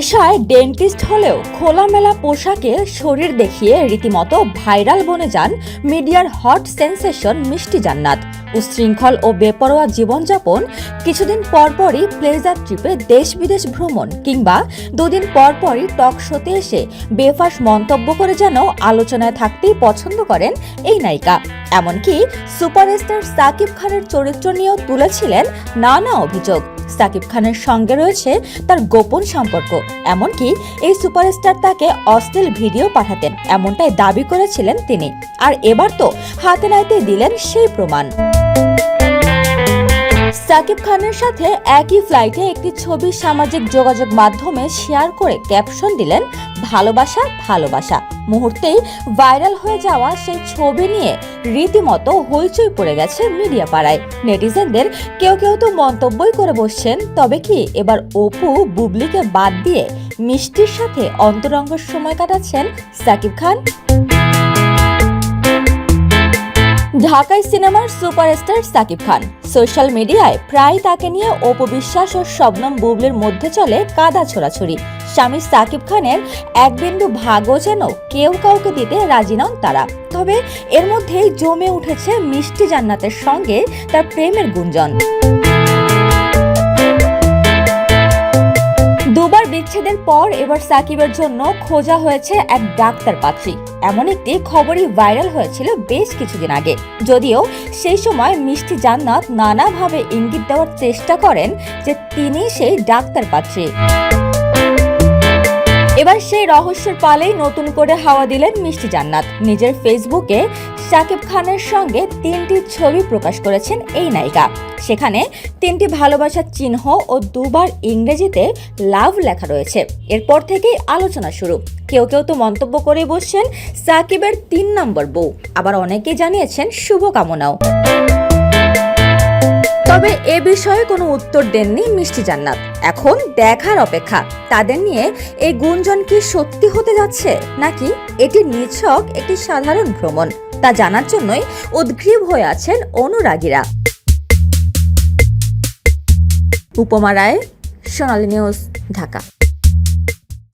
পেশায় ডেন্টিস্ট হলেও খোলামেলা পোশাকে শরীর দেখিয়ে রীতিমতো ভাইরাল বনে যান মিডিয়ার হট সেন্সেশন মিষ্টি জান্নাত। উশৃঙ্খল ও বেপরোয়া জীবনযাপন কিছুদিন পরপরই প্লেজার ট্রিপে দেশ বিদেশ ভ্রমণ কিংবা দুদিন পরপরই টক শোতে এসে বেফাস মন্তব্য করে যেন আলোচনায় থাকতেই পছন্দ করেন এই নায়িকা। এমনকি সুপারস্টার সাকিব খানের চরিত্র নিয়েও তুলেছিলেন নানা অভিযোগ। সাকিব খানের সঙ্গে রয়েছে তার গোপন সম্পর্ক। এমনকি এই সুপারস্টার তাকে অশ্লীল ভিডিও পাঠাতেন, এমনটাই দাবি করেছিলেন তিনি। আর এবার তো হাতে নাইতে দিলেন সেই প্রমাণ। সাকিব খানের সাথে একই ফ্লাইটে একটি ছবি সামাজিক যোগাযোগ মাধ্যমে শেয়ার করে ক্যাপশন দিলেন, ভালোবাসা ভালোবাসা। মুহূর্তেই ভাইরাল হয়ে যাওয়া সেই ছবি নিয়ে রীতিমতো হইচই পড়ে গেছে মিডিয়া পাড়ায় নেটিজেনদের কেউ কেউ তো মন্তব্যই করে বসছেন, তবে কি এবার অপু বুবলিকে বাদ দিয়ে মিষ্টির সাথে অন্তরঙ্গের সময় কাটাচ্ছেন সাকিব খান? ঢাকাই সিনেমার সুপারস্টার সাকিব খান। সোশ্যাল মিডিয়ায় প্রায় তাকে নিয়ে অপবিশ্বাস ও শবনম বুবলের মধ্যে চলে কাদা ছোড়াছড়ি। স্বামী সাকিব খানের এক বিন্দু ভাগও যেন কেউ কাউকে দিতে রাজি নন তারা। তবে এর মধ্যেই জমে উঠেছে মিষ্টি জান্নাতের সঙ্গে তার প্রেমের গুঞ্জন। পর এবার সাকিবের জন্য খোঁজা হয়েছে এক ডাক্তার পাত্রী এমন একটি খবরই ভাইরাল হয়েছিল বেশ কিছুদিন আগে। যদিও সেই সময় মিষ্টি জান্নাত নানাভাবে ইঙ্গিত দেওয়ার চেষ্টা করেন যে তিনি সেই ডাক্তার পাত্রী এবার সেই রহস্যের পালেই নতুন করে হাওয়া দিলেন মিষ্টি জান্নাত। নিজের ফেসবুকে শাকিব খানের সঙ্গে তিনটি ছবি প্রকাশ করেছেন এই নায়িকা। সেখানে তিনটি ভালোবাসার চিহ্ন ও দুবার ইংরেজিতে লাভ লেখা রয়েছে। এরপর থেকেই আলোচনা শুরু। কেউ কেউ তো মন্তব্য করে বসছেন সাকিবের তিন নম্বর বউ। আবার অনেকেই জানিয়েছেন, শুভকামনাও। তবে এ বিষয়ে কোনো উত্তর দেননি মিষ্টি জান্নাত। এখন দেখার অপেক্ষা। তাদের নিয়ে এই গুঞ্জন কি সত্যি হতে যাচ্ছে? নাকি এটি নিছক একটি সাধারণ ভ্রমণ? তা জানার জন্যই উদ্গ্রীব হয়ে আছেন অনুরাগীরা। উপমা রায়, সোনালী নিউজ, ঢাকা।